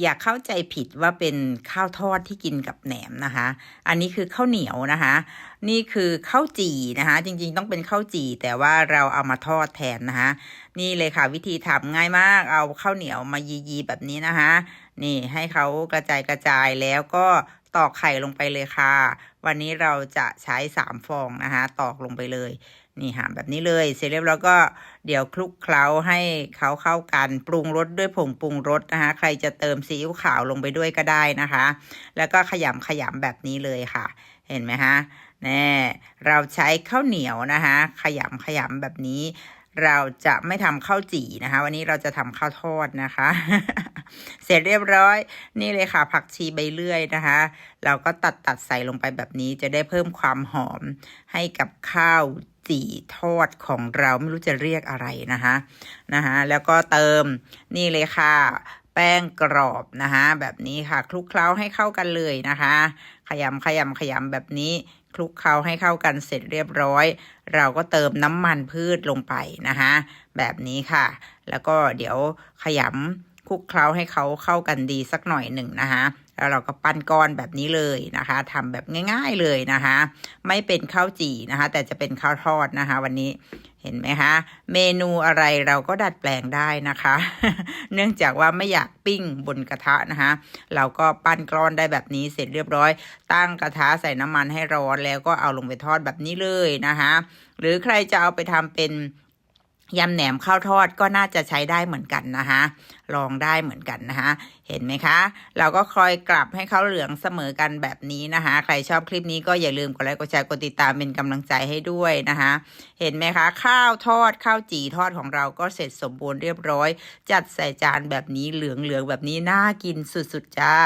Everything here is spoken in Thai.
อย่าเข้าใจผิดว่าเป็นข้าวทอดที่กินกับแหนมนะคะ อันนี้คือข้าวเหนียวนะคะ นี่คือข้าวจี่นะคะ จริงๆต้องเป็นข้าวจี่แต่ว่าเราเอามาทอดแทนนะคะ นี่เลยค่ะวิธีทำง่ายมาก เอาข้าวเหนียวมายีๆแบบนี้นะคะ นี่ให้เขากระจายกระจายแล้วก็ ตอกไข่ลงไปเลยค่ะ วันนี้เราจะใช้สามฟองนะคะ ตอกลงไปเลย นี่หามแบบนี้เลย เสร็จเรียบร้อยก็เดี๋ยวคลุกเคล้าให้เขาเข้ากัน ปรุงรสด้วยผงปรุงรสนะคะ ใครจะเติมซีอิ๊วขาวลงไปด้วยก็ได้นะคะ แล้วก็ขยำขยำแบบนี้เลยค่ะ เห็นไหมคะแน่เราใช้ข้าวเหนียวนะคะ ขยำขยำแบบนี้ เราจะไม่ทำข้าวจี่นะคะ วันนี้เราจะทำข้าวทอดนะคะ เสร็จเรียบร้อยนี่เลยค่ะ ผักชีใบเลื่อยนะคะ เราก็ตัดตัดใส่ลงไปแบบนี้จะได้เพิ่มความหอมให้กับข้าวจี่ทอดของเราไม่รู้จะเรียกอะไรนะคะนะคะแล้วก็เติมนี่เลยค่ะ แป้งกรอบนะคะแบบนี้ค่ะ คลุกเคล้าให้เข้ากันเลยนะคะ ขยำขยำขยำแบบนี้คลุกเคล้าให้เข้ากันเสร็จเรียบร้อย เราก็เติมน้ำมันพืชลงไปนะคะแบบนี้ค่ะ แล้วก็เดี๋ยวขยำ คลุกเคล้าให้เขาเข้ากันดีสักหน่อยหนึ่งนะคะแล้วเราก็ปั้นก้อนแบบนี้เลยนะคะทำแบบง่าย ๆเลยนะคะ ไม่เป็นข้าวจี่นะคะ แต่จะเป็นข้าวทอดนะคะ วันนี้เห็นไหมคะ เมนูอะไรเราก็ดัดแปลงได้นะคะ เนื่องจากว่าไม่อยากปิ้งบนกระทะนะคะ เราก็ปั้นก้อนได้แบบนี้เสร็จเรียบร้อย ตั้งกระทะใส่น้ำมันให้ร้อนแล้วก็เอาลงไปทอดแบบนี้เลยนะคะ หรือใครจะเอาไปทำเป็น ยำแหนมข้าวทอดก็น่าจะใช้ได้เหมือนกันนะคะ ลองได้เหมือนกันนะคะ เห็นไหมคะ เราก็คอยกลับให้เขาเหลืองเสมอกันแบบนี้นะคะ ใครชอบคลิปนี้ก็อย่าลืมกดไลค์กดแชร์กดติดตามเป็นกำลังใจให้ด้วยนะคะ เห็นไหมคะ ข้าวทอดข้าวจี่ทอดของเราก็เสร็จสมบูรณ์เรียบร้อย จัดใส่จานแบบนี้เหลืองๆแบบนี้น่ากินสุดๆจ้า